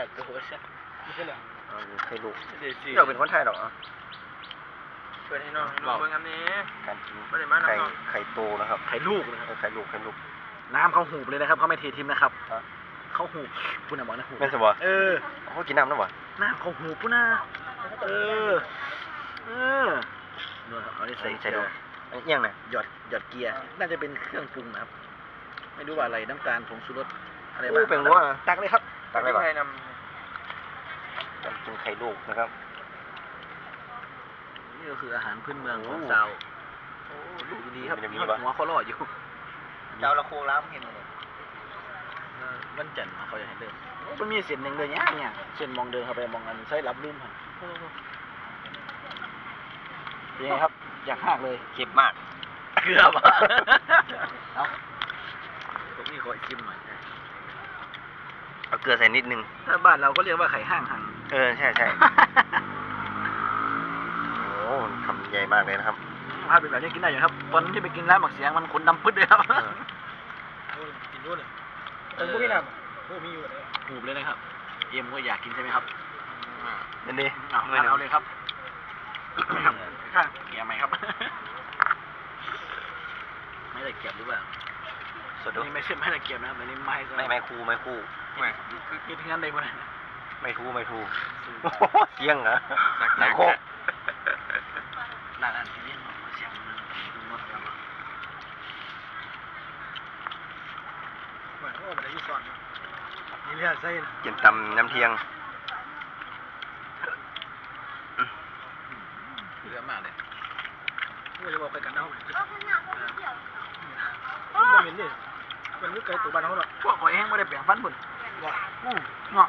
แต่ตัวใช่ไม่ใช่เหรอเอาไข่ลูกเดี๋ยวสิเราเป็นคนไทยหรอกอะเปิดให้น้องให้น้องเบิ่งอันนี้การกินไม่ได้มานะไข่น้องไข่โตนะครับไข่ลูกนะครับเออไข่ลูกไข่ลูก น้ำเขาหูบเลยนะครับเขาไม่เททิมนะครับฮะเขาหูบพูดนะบอกนะหูบแม่นสบอเออเขากินน้ำนะวะน้ำเขาหูบพูดนะเออเออนู่นครับเอาได้ใส่ใส่เกลืดูออันนี้เอี่ยงนะหยอดหยอดเกียร์น่าจะเป็นเครื่องปรุงนะครับ ไม่รู้ว่าอะไรน้ำตาลผงชูรสอะไรโอ้บ้างเป็นรั้วนะตักเลยครับตักได้ปะให้น การกินไข่ลูกนะครับ นี่ก็คืออาหารพื้นเมืองของโอ้ชาวโอ้ลูกดีครับมันจะมีหัปะวเขารอดอยู่เจ้าละโคล้ำเห็นเลยเออวันจันทร์มาเขาจะให้เดินมันมีเส้นหนึ่งเลยเนี่ยเนี่ยเส้นมองเดินเข้าไปมองอันใช้รับลุ่มครับเป็นไงครับ อยากหักเลยเค็มมาก เกือบอะเอาผมนี่ขอชิมหน่อยเอาเกลือใส่นิดนึง ถ้าบ้านเราก็เรียกว่าไข่ห้างหัง เออ ใช่ใช่ โอ้คำใหญ่มากเลยนะครับถ้าเป็นแบบนี้กินได้อยู่ครับวันที่ไปกินร้านหมักเสียงมันขนดำปึ๊ดเลยครับเออำกินด้วยเลยเออพวกพี่น้ำโอ้มีอยู่เลยหูบเลยนะครับ เอ็มก็อยากกินใช่ไหมครับนั่นดิเอาหน่อยหนึ่งเอาเลยครับครับข้างเกียร์ไหมครับ ไม่ได้เกียบหรือเปล่าสดดูนี่ไม่ใช่ไม่ได้เกียบนะครับอันนี้ไม้ซะไม่ไม่คู่ไม่คู่ไม่คือกินทั้งนั้นเลยมั้ย ไม่ทูไม่ทูโอ้โหเสียงเหรอหนังโคกนั่นนั่นที่เรียกมาเสียงมันดูหมดแล้วมั้งเหมือนโอ้มันได้ยี่สอนนี่เรียกไส้นะกินตำน้ำเทียงเหลือมากเลยไม่ได้บอกไปกันเนาะมันเห็นดิมันนึกไกลตัวบ้านเขาหรอกพวกข่อยแห้งไม่ได้แปลงฟันบุญว่าอู้เนาะ